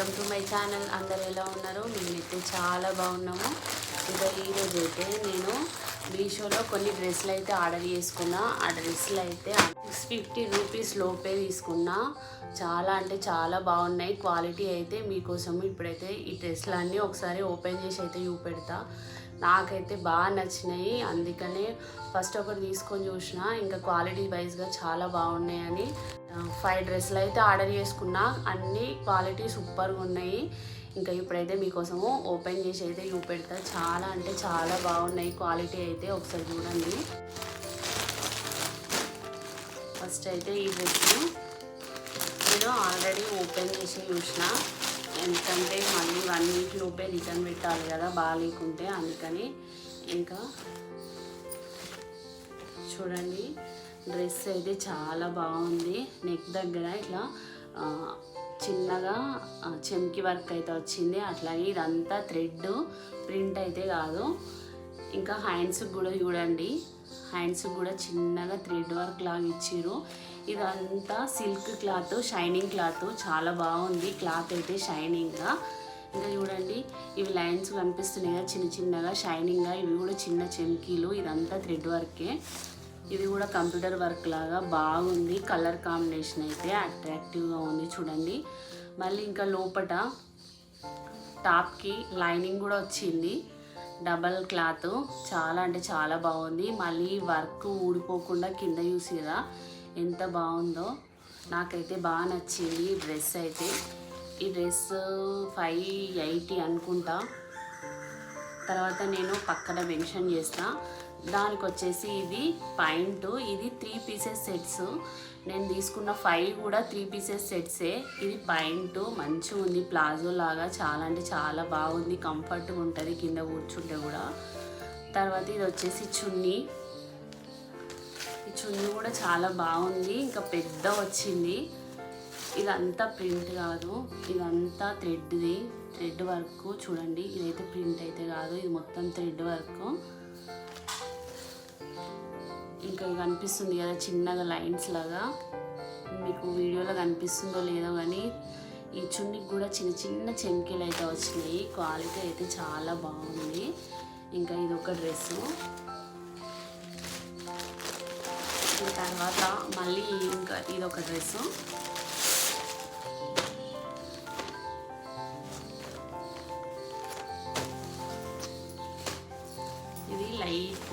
Welcome to my channel. అందరు ఎలా ఉన్నారు? మేమైతే చాలా బాగున్నాము. ఇంకా ఈరోజు అయితే నేను మీషోలో కొన్ని డ్రెస్సులు అయితే ఆర్డర్ చేసుకున్నా. ఆ డ్రెస్సులు అయితే సిక్స్ ఫిఫ్టీ రూపీస్ లోపే తీసుకున్నా. చాలా అంటే చాలా బాగున్నాయి. క్వాలిటీ అయితే మీకోసం ఇప్పుడైతే ఈ డ్రెస్సులన్నీ ఒకసారి ఓపెన్ చేసి అయితే చూపెడతా. నాకైతే బాగా నచ్చినాయి. అందుకనే ఫస్ట్ ఒకటి తీసుకొని చూసిన. ఇంకా క్వాలిటీ వైజ్గా చాలా బాగున్నాయని ఫైవ్ డ్రెస్సులు అయితే ఆర్డర్ చేసుకున్నా. అన్ని క్వాలిటీ సూపర్గా ఉన్నాయి. ఇంకా ఇప్పుడైతే మీకోసము ఓపెన్ చేసి అయితే చూపెడతా. చాలా అంటే చాలా బాగున్నాయి. క్వాలిటీ అయితే ఒకసారి చూడండి. ఫస్ట్ అయితే ఈ డ్రెస్ నేను ఆల్రెడీ ఓపెన్ చేసి చూసిన. ఎందుకంటే మళ్ళీ వన్ వీక్ లోపే రిటర్న్ పెట్టాలి కదా బాగాలేకుంటే అందుకని. ఇంకా చూడండి. డ్రెస్ అయితే చాలా బాగుంది. నెక్ దగ్గర ఇట్లా చిన్నగా చెంకి వర్క్ అయితే వచ్చింది. అట్లాగే ఇదంతా థ్రెడ్ ప్రింట్ అయితే కాదు. ఇంకా హ్యాండ్స్కి కూడా చూడండి. హ్యాండ్స్కి కూడా చిన్నగా థ్రెడ్ వర్క్ లాగా ఇచ్చారు ఇదంతా సిల్క్ క్లాత్ షైనింగ్ క్లాత్. చాలా బాగుంది. క్లాత్ అయితే షైనింగ్గా ఇంకా చూడండి ఇవి లైన్స్ కనిపిస్తున్నాయి కదా చిన్న చిన్నగా షైనింగ్గా ఇవి కూడా చిన్న చెంకీలు. ఇదంతా థ్రెడ్ వర్కే. ఇది కూడా కంప్యూటర్ వర్క్ లాగా బాగుంది. కలర్ కాంబినేషన్ అయితే అట్రాక్టివ్గా ఉంది చూడండి. మళ్ళీ ఇంకా లోపట టాప్కి లైనింగ్ కూడా వచ్చింది. డబల్ క్లాత్ చాలా అంటే చాలా బాగుంది. మళ్ళీ వర్క్ ఊడిపోకుండా కింద చూసిరా ఎంత బాగుందో. నాకైతే బాగా నచ్చింది ఈ డ్రెస్ అయితే. ఈ డ్రెస్ ఫైవ్ ఎయిటీ అనుకుంటా. తర్వాత నేను పక్కన మెన్షన్ చేస్తా. దానికి వచ్చేసి ఇది పాయింట్ ఇది త్రీ పీసెస్ సెట్స్. నేను తీసుకున్న ఫైవ్ కూడా త్రీ పీసెస్ సెట్సే. ఇది పాయింట్ మంచిగా ఉంది ప్లాజో లాగా చాలా అంటే చాలా బాగుంది కంఫర్ట్గా ఉంటుంది కింద కూర్చుంటే కూడా. తర్వాత ఇది వచ్చేసి చున్నీ. ఈ చున్నీ కూడా చాలా బాగుంది ఇంకా పెద్ద వచ్చింది. ఇదంతా ప్రింట్ కాదు ఇదంతా థ్రెడ్ది. థ్రెడ్ వర్క్ చూడండి. ఇదైతే ప్రింట్ అయితే కాదు. ఇది మొత్తం థ్రెడ్ వర్క్. ఇంకా కనిపిస్తుంది కదా చిన్నగా లైన్స్ లాగా. మీకు వీడియోలో కనిపిస్తుందో లేదో కానీ ఈ చున్నీకి కూడా చిన్న చిన్న చెంకీలు అయితే వచ్చినాయి. క్వాలిటీ అయితే చాలా బాగుంది. ఇంకా ఇది ఒక డ్రెస్సు. తర్వాత మళ్ళీ ఇంకా ఇది ఒక dress.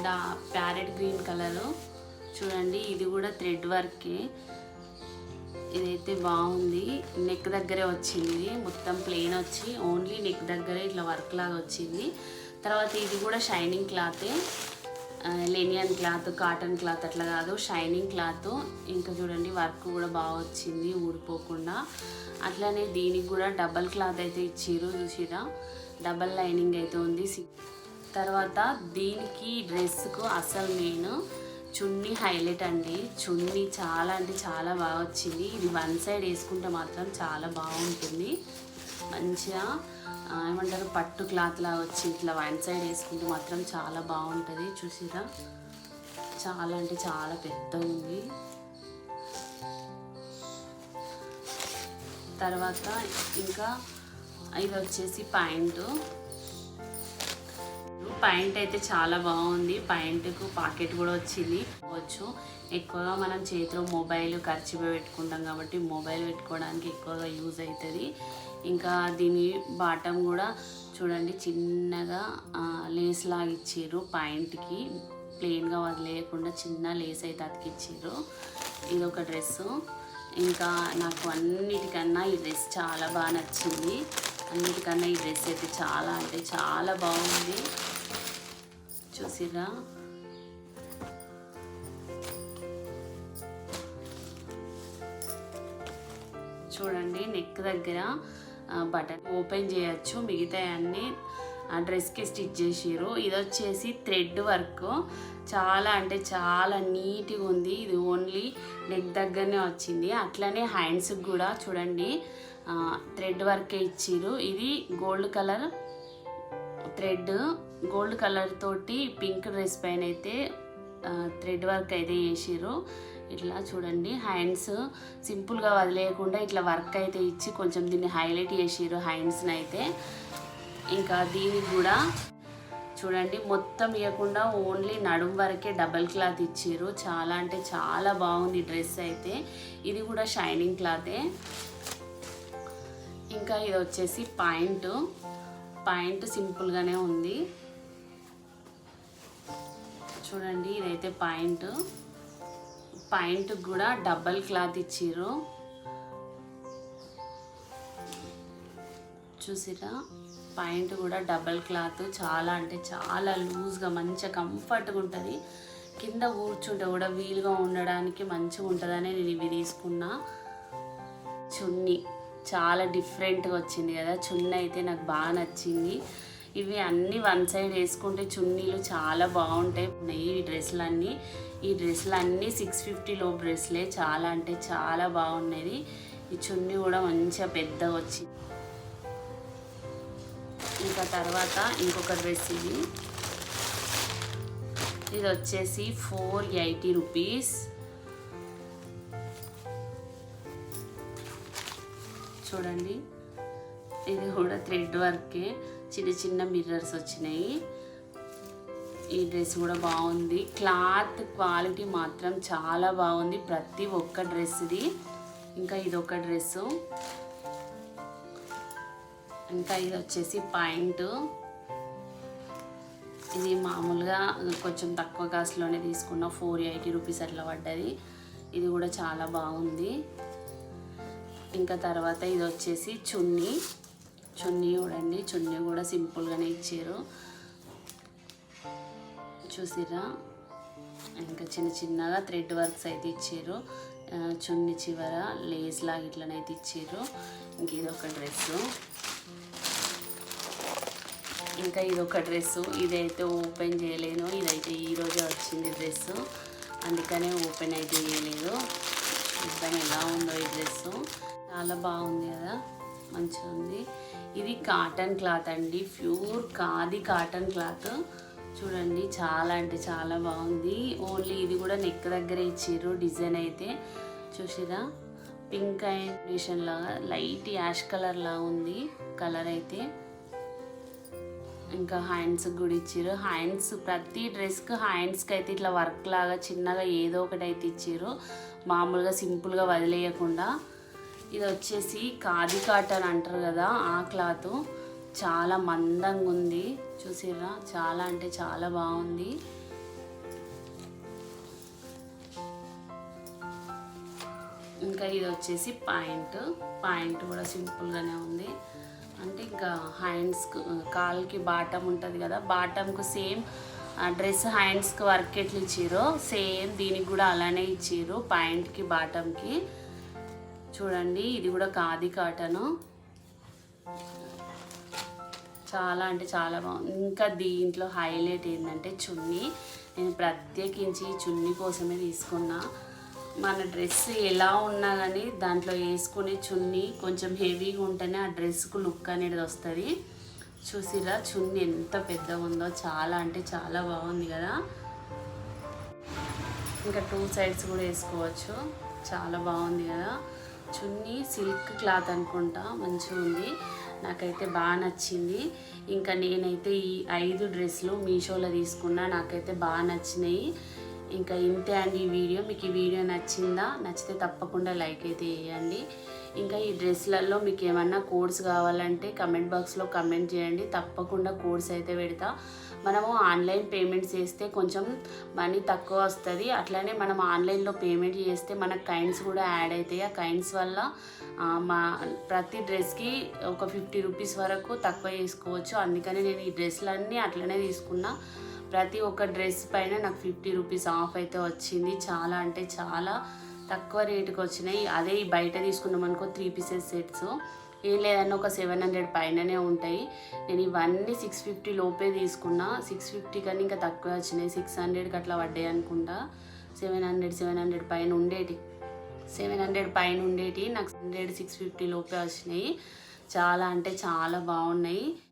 Light parrot green colour. చూడండి ఇది కూడా థ్రెడ్ వర్కే. ఇదైతే బాగుంది. నెక్ దగ్గరే వచ్చింది. మొత్తం ప్లెయిన్ వచ్చి ఓన్లీ నెక్ దగ్గరే ఇట్లా వర్క్ లాగా వచ్చింది. తర్వాత ఇది కూడా షైనింగ్ క్లాతే. లెనియన్ క్లాత్ కాటన్ క్లాత్ అట్లా కాదు షైనింగ్ క్లాత్. ఇంకా చూడండి వర్క్ కూడా బాగా వచ్చింది ఊడిపోకుండా. అట్లనే దీనికి కూడా డబల్ క్లాత్ అయితే ఇచ్చిర్రు చూసిరా డబల్ లైనింగ్ అయితే ఉంది. సి- తర్వాత దీనికి డ్రెస్కు అసలు నేను చున్నీ హైలైట్ అండి. చున్నీ చాలా అంటే చాలా బాగా వచ్చింది. ఇది వన్ సైడ్ వేసుకుంటే మాత్రం చాలా బాగుంటుంది. మంచిగా ఏమంటారు పట్టు క్లాత్ లాగా వచ్చి ఇట్లా వన్ సైడ్ వేసుకుంటే మాత్రం చాలా బాగుంటుంది. చూసిరా? చాలా అంటే చాలా పెద్ద ఉంది. తర్వాత ఇంకా ఇది వచ్చేసి ప్యాంటు. ప్యాంట్ అయితే చాలా బాగుంది. ప్యాంటుకు పాకెట్ కూడా వచ్చింది. వచ్చు ఎక్కువగా మనం చేతిలో మొబైల్ ఖర్చు పెట్టుకుంటాం కాబట్టి మొబైల్ పెట్టుకోవడానికి ఎక్కువగా యూజ్ అవుతుంది. ఇంకా దీని బాటం కూడా చూడండి చిన్నగా లేస్ లాగా ఇచ్చారు పాయింట్కి ప్లెయిన్గా వదిలేయకుండా చిన్న లేస్ అయితే అతికిచ్చారు ఇది ఒక డ్రెస్సు. ఇంకా నాకు అన్నిటికన్నా ఈ డ్రెస్ చాలా బాగా నచ్చింది. అన్నిటికన్నా ఈ డ్రెస్ అయితే చాలా అంటే చాలా బాగుంది. చూసిరా? చూడండి నెక్ దగ్గర బటన్ ఓపెన్ చేయొచ్చు. మిగతా అన్ని ఆ డ్రెస్కి స్టిచ్ చేసిరు ఇది వచ్చేసి థ్రెడ్ వర్క్ చాలా అంటే చాలా నీట్గా ఉంది. ఇది ఓన్లీ నెక్ దగ్గరనే వచ్చింది. అట్లనే హ్యాండ్స్కి కూడా చూడండి థ్రెడ్ వర్కే ఇచ్చిరు ఇది gold colour thread gold colour తోటి పింక్ డ్రెస్ పైన అయితే థ్రెడ్ వర్క్ అయితే చేసిర్రు. ఇట్లా చూడండి హ్యాండ్స్ సింపుల్గా వదిలేయకుండా ఇట్లా వర్క్ అయితే ఇచ్చి కొంచెం దీన్ని హైలైట్ చేసిర్రు హ్యాండ్స్ని అయితే. ఇంకా దీనికి కూడా చూడండి మొత్తం ఇవ్వకుండా ఓన్లీ నడుం వరకే డబల్ క్లాత్ ఇచ్చిర్రు. చాలా అంటే చాలా బాగుంది డ్రెస్ అయితే. ఇది కూడా షైనింగ్ క్లాతే. ఇంకా ఇది వచ్చేసి పాయింట్. పాయింట్ సింపుల్గానే ఉంది. చూడండి ఇదైతే పాయింట్. పాయింట్ కూడా డబల్ క్లాత్ ఇచ్చిర్రు. చూసిరా పాయింట్ కూడా డబల్ క్లాత్. చాలా అంటే చాలా లూజ్గా మంచిగా కంఫర్ట్గా ఉంటుంది. కింద కూర్చుంటే కూడా వీలుగా ఉండడానికి మంచిగా ఉంటుందని నేను ఇవి తీసుకున్నా. చున్నీ చాలా డిఫరెంట్గా వచ్చింది కదా. చున్నీ అయితే నాకు బాగా నచ్చింది. ఇవి అన్నీ వన్ సైడ్ వేసుకుంటే చున్నీలు చాలా బాగుంటాయి. ఉన్నాయి ఈ డ్రెస్సులు అన్నీ ఈ డ్రెస్సులు అన్నీ సిక్స్ ఫిఫ్టీలో డ్రెస్లే చాలా అంటే చాలా బాగున్నది. ఈ చున్నీ కూడా మంచిగా పెద్దగా వచ్చింది ఇంకా తర్వాత ఇంకొక డ్రెస్ ఇది. ఇది వచ్చేసి ఫోర్ ఎయిటీ రూపీస్. చూడండి. ఇది కూడా థ్రెడ్ వర్కే. చిన్న చిన్న మిర్రర్స్ వచ్చినాయి. ఈ డ్రెస్ కూడా బాగుంది. క్లాత్ క్వాలిటీ మాత్రం చాలా బాగుంది. ప్రతి ఒక్క డ్రెస్ది ఇంకా ఇదొక డ్రెస్సు ఇంకా ఇది వచ్చేసి పాయింట్. ఇది మామూలుగా కొంచెం తక్కువ కాస్ట్లోనే తీసుకున్న ఫోర్ ఎయిటీ రూపీస్ అట్లా పడ్డది. ఇది కూడా చాలా బాగుంది. ఇంకా తర్వాత ఇది వచ్చేసి చున్నీ. చున్నీ చూడండి. చున్నీ కూడా సింపుల్గానే ఇచ్చారు. చూసిరా ఇంకా చిన్న చిన్నగా థ్రెడ్ వర్క్స్ అయితే ఇచ్చారు. చున్ని చున్నీ చివర లేస్ లాగా ఇట్లనైతే ఇచ్చారు. ఇంక ఇది ఒక డ్రెస్సు. ఇంకా ఇది ఒక డ్రెస్సు. ఇదైతే ఓపెన్ చేయలేను. ఇదైతే ఈరోజే వచ్చింది డ్రెస్సు. అందుకనే ఓపెన్ అయితే చేయలేదు. చూద్దాం ఎలా ఉందో ఈ డ్రెస్సు. చాలా బాగుంది కదా. మంచిగా ఉంది. ఇది కాటన్ క్లాత్ అండి. ప్యూర్ కాది కాటన్ క్లాత్ చూడండి చాలా అంటే చాలా బాగుంది. ఓన్లీ ఇది కూడా నెక్ దగ్గర ఇచ్చారు డిజైన్ అయితే. చూసిరా పింక్ కాంబినేషన్ లాగా లైట్ యాష్ కలర్ లాగా ఉంది కలర్ అయితే. ఇంకా హ్యాండ్స్ కూడా ఇచ్చారు హ్యాండ్స్ ప్రతి డ్రెస్కి హ్యాండ్స్కి అయితే ఇట్లా వర్క్ లాగా చిన్నగా ఏదో ఒకటి అయితే ఇచ్చారు మామూలుగా సింపుల్గా వదిలేయకుండా. ఇది వచ్చేసి కాది కాటన్ అంటారు కదా ఆ క్లాత్. చాలా మందంగా ఉంది. చూసిర్రా? చాలా అంటే చాలా బాగుంది. ఇంకా ఇది వచ్చేసి పాయింట్. పాయింట్ కూడా సింపుల్గానే ఉంది. అంటే ఇంకా హ్యాండ్స్ కాల్కి బాటమ్ ఉంటుంది కదా బాటమ్కు సేమ్ డ్రెస్ హ్యాండ్స్కి వర్క్ ఎట్లా ఇచ్చిరో సేమ్ దీనికి కూడా అలానే ఇచ్చారు పాయింట్కి బాటమ్కి. చూడండి ఇది కూడా కాది కాటను. చాలా అంటే చాలా బాగుంది. ఇంకా దీంట్లో హైలైట్ ఏంటంటే చున్నీ. నేను ప్రత్యేకించి చున్నీ కోసమే తీసుకున్నా. మన డ్రెస్ ఎలా ఉన్నా కానీ దాంట్లో వేసుకునే చున్నీ కొంచెం హెవీగా ఉంటేనే ఆ డ్రెస్కు లుక్ అనేది వస్తుంది. చూసిరా చున్నీ ఎంత పెద్దగా ఉందో చాలా అంటే చాలా బాగుంది కదా. ఇంకా టూ సైడ్స్ కూడా వేసుకోవచ్చు. చాలా బాగుంది కదా. చున్నీ సిల్క్ క్లాత్ అనుకుంటా మంచిగా ఉంది. నాకైతే బాగా నచ్చింది. ఇంకా నేనైతే ఈ ఐదు డ్రెస్సులు మీషోలో తీసుకున్నా నాకైతే బాగా నచ్చినాయి. ఇంకా ఇంతే అండి ఈ వీడియో. మీకు ఈ వీడియో నచ్చిందా నచ్చితే తప్పకుండా లైక్ అయితే వేయండి ఇంకా ఈ డ్రెస్లలో మీకు ఏమన్నా కోడ్స్ కావాలంటే కమెంట్ బాక్స్లో కమెంట్ చేయండి. తప్పకుండా కోడ్స్ అయితే పెడతా. మనము ఆన్లైన్ పేమెంట్స్ చేస్తే కొంచెం మనీ తక్కువ వస్తుంది. అట్లనే మనం ఆన్లైన్లో పేమెంట్ చేస్తే మనకు కైండ్స్ కూడా యాడ్ అవుతాయి ఆ కైండ్స్ వల్ల మా ప్రతి డ్రెస్కి ఒక ఫిఫ్టీ రూపీస్ వరకు తక్కువ చేసుకోవచ్చు. అందుకని నేను ఈ డ్రెస్లన్నీ అట్లనే తీసుకున్నా. ప్రతి ఒక్క డ్రెస్ పైన నాకు ఫిఫ్టీ రూపీస్ ఆఫ్ అయితే వచ్చింది. చాలా అంటే చాలా తక్కువ రేటుకి వచ్చినాయి అదే బయట తీసుకున్నాం అనుకో త్రీ పీసెస్ సెట్స్. ఏం లేదన్నా ఒక సెవెన్ హండ్రెడ్ పైననే ఉంటాయి. నేను ఇవన్నీ సిక్స్ ఫిఫ్టీ లోపే తీసుకున్నా. సిక్స్ ఫిఫ్టీ కానీ ఇంకా తక్కువ వచ్చినాయి. సిక్స్ హండ్రెడ్కి అట్లా పడ్డాయి అనుకుంటా. సెవెన్ హండ్రెడ్ సెవెన్ హండ్రెడ్ పైన ఉండేటి. సెవెన్ హండ్రెడ్ పైన ఉండేటి. నాకు హండ్రెడ్ సిక్స్ ఫిఫ్టీ లోపే వచ్చినాయి. చాలా అంటే చాలా బాగున్నాయి.